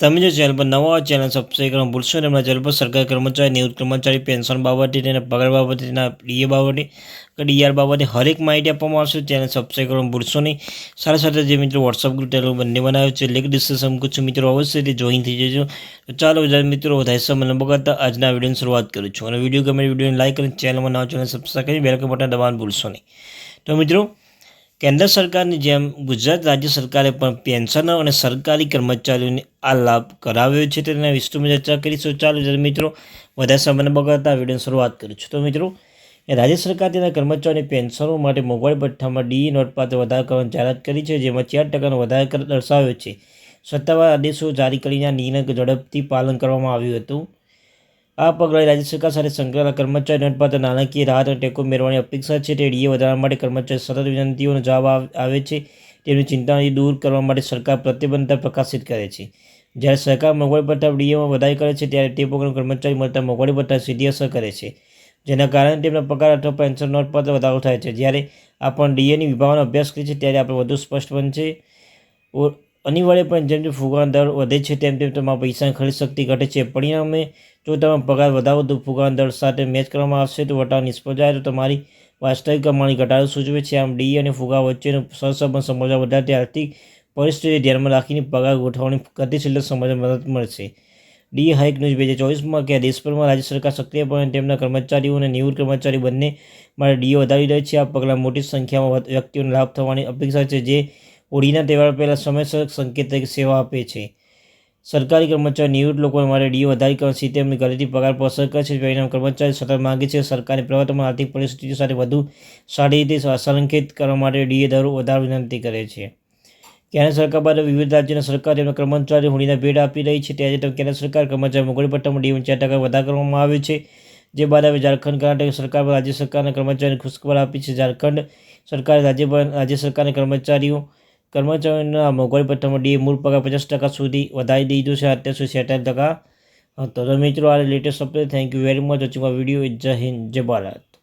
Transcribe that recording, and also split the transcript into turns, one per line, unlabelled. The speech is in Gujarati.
તમે જો ચેનલ પર નવા ચેનલ સબસ્ક્રાઈબ કરવા ભૂલશો ને એમના ચેનલ પર સરકારી કર્મચારી, નિવૃત્ત કર્મચારી, પેન્શન બાબતે તેના પગાર બાબતે તેના ડીએ બાબતે ડીઆર બાબતે હરેક માહિતી આપવામાં આવશે. ચેનલ સબસ્ક્રાઈબ કરવા ભૂલશો નહીં. સાથે સાથે જે મિત્રો વોટ્સઅપ ગ્રુપ ટેલિગ્રામ બંને બનાવ્યો છે લેખ ડિસ્કશન મૂકું છું. મિત્રો, અવશ્ય તે જોઈન થઈ જજો. તો ચાલો, બધા મિત્રો, વધારે સમય ન બગાડતા આજના વિડીયોની શરૂઆત કરું છું. અને વીડિયો ગમે વિડીયોને લાઈક અને ચેનલમાં નવા ચેનલ સબસ્ક્રાઈબ કરી બેલ બટન દબાવવાનું ભૂલશો નહીં. તો મિત્રો કેન્દ્ર સરકારની જેમ ગુજરાત રાજ્ય સરકારે પણ પેન્શનર અને સરકારી કર્મચારીઓને આ લાભ કરાવ્યો છે તેના વિસ્તૃતમાં ચર્ચા કરીશું. ચાલો મિત્રો વધારે સમયને બગાડતા વિડીયોની શરૂઆત કરું છું. તો મિત્રો રાજ્ય સરકાર તેના કર્મચારીઓની પેન્શનો માટે મોંઘવારી ભથ્થામાં ડી નોટપાત્ર વધારો કરવાની જાહેરાત કરી છે, જેમાં ચાર ટકાનો વધારો દર્શાવ્યો છે. સત્તાવાર આદેશો જારી કરીને આ નિર્ણય ઝડપથી પાલન કરવામાં આવ્યું હતું. આ પગલાં રાજ્ય સરકાર સાથે સંકળાયેલા કર્મચારી નોંધપાત્ર નાણાકીય રાહત અને ટેકો મેળવવાની અપેક્ષા છે. તે ડીએ વધારવા માટે કર્મચારી સતત વિનંતીઓનો જવાબ આવે છે. તેમની ચિંતાઓથી દૂર કરવા માટે સરકાર પ્રતિબંધતા પ્રકાશિત કરે છે. જ્યારે સરકાર મોંઘવારી ભથ્થા ડીએમાં વધારે કરે છે, ત્યારે તે પગલાં કર્મચારી મળતા મોંઘવારી ભથ્થા સીધી અસર કરે છે, જેના કારણે તેમના પગાર અથવા પેન્શન નોંધપાત્ર વધારો થાય છે. જ્યારે આપણે ડીએની વિભાવનો અભ્યાસ કરીએ છીએ, ત્યારે આપણે વધુ સ્પષ્ટ બનશે અનિવાર્યપણે જેમ જેમ ફુગાવાનો દર વધે છે, તેમ તેમ તમારા પૈસાની ખરીદ શક્તિ ઘટે છે. પરિણામે જો તમે પગાર વધારો તો ફુગાવાનો દર સાથે મેચ કરવામાં આવશે, તો વટાવ નિષ્ફળ જાય. તો તમારી વાસ્તવિક કમાણી ઘટાડો સૂચવે છે. આમ ડી અને ફુગા વચ્ચેનો સહસંબંધ સમજવા વધારતી આર્થિક પરિસ્થિતિ ધ્યાનમાં રાખીને પગાર ગોઠવણી ગતિશીલતા સમજવા મદદ મળશે. ડી હાઇક ન્યૂઝ બે હજાર ચોવીસમાં કે દેશભરમાં રાજ્ય સરકાર સક્રિયપણે તેમના કર્મચારીઓ અને નિવૃત્ત કર્મચારી બંને માટે ડીઓ વધારી રહી છે. આ પગલાં મોટી સંખ્યામાં વ્યક્તિઓને લાભ થવાની અપેક્ષા છે, જે હોળીના તહેવાર પહેલાં સમયસર સંકેત તરીકે સેવા આપે છે. સરકારી કર્મચારી નિવૃત્ત લોકો માટે ડીઓ વધારી કરવાથી તેમની ઘરેથી પગાર પર અસર કરે છે. પરિણામ કર્મચારી સતત માંગે છે. સરકારી પ્રવર્તમાન આર્થિક પરિસ્થિતિ સાથે વધુ સારી રીતે સંરેખિત કરવા માટે ડીએ દરો વધારવા વિનંતી કરે છે. કેન્દ્ર સરકાર બાદ વિવિધ રાજ્યના સરકાર તેમના કર્મચારીઓ હોળીના ભેટ આપી રહી છે. ત્યારે કેન્દ્ર સરકાર કર્મચારી મોકળી પટ્ટામાં ડી ચાર ટકા વધારો કરવામાં આવે છે. જે બાદ હવે ઝારખંડ, કર્ણાટક સરકાર રાજ્ય સરકારના કર્મચારીઓને ખુશખબર આપી છે. ઝારખંડ સરકારે રાજ્ય રાજ્ય સરકારના કર્મચારીઓ કર્મચારીઓના મોંઘવારી પત્રમાં ડીએ મૂળ પગાર પચાસ ટકા સુધી વધારી દીધું છે. અત્યાર સુધી સેટેલ ટકા હતો તો મિત્રો આ latest update thank you very much watching video જય હિન્દ. જય ભારત.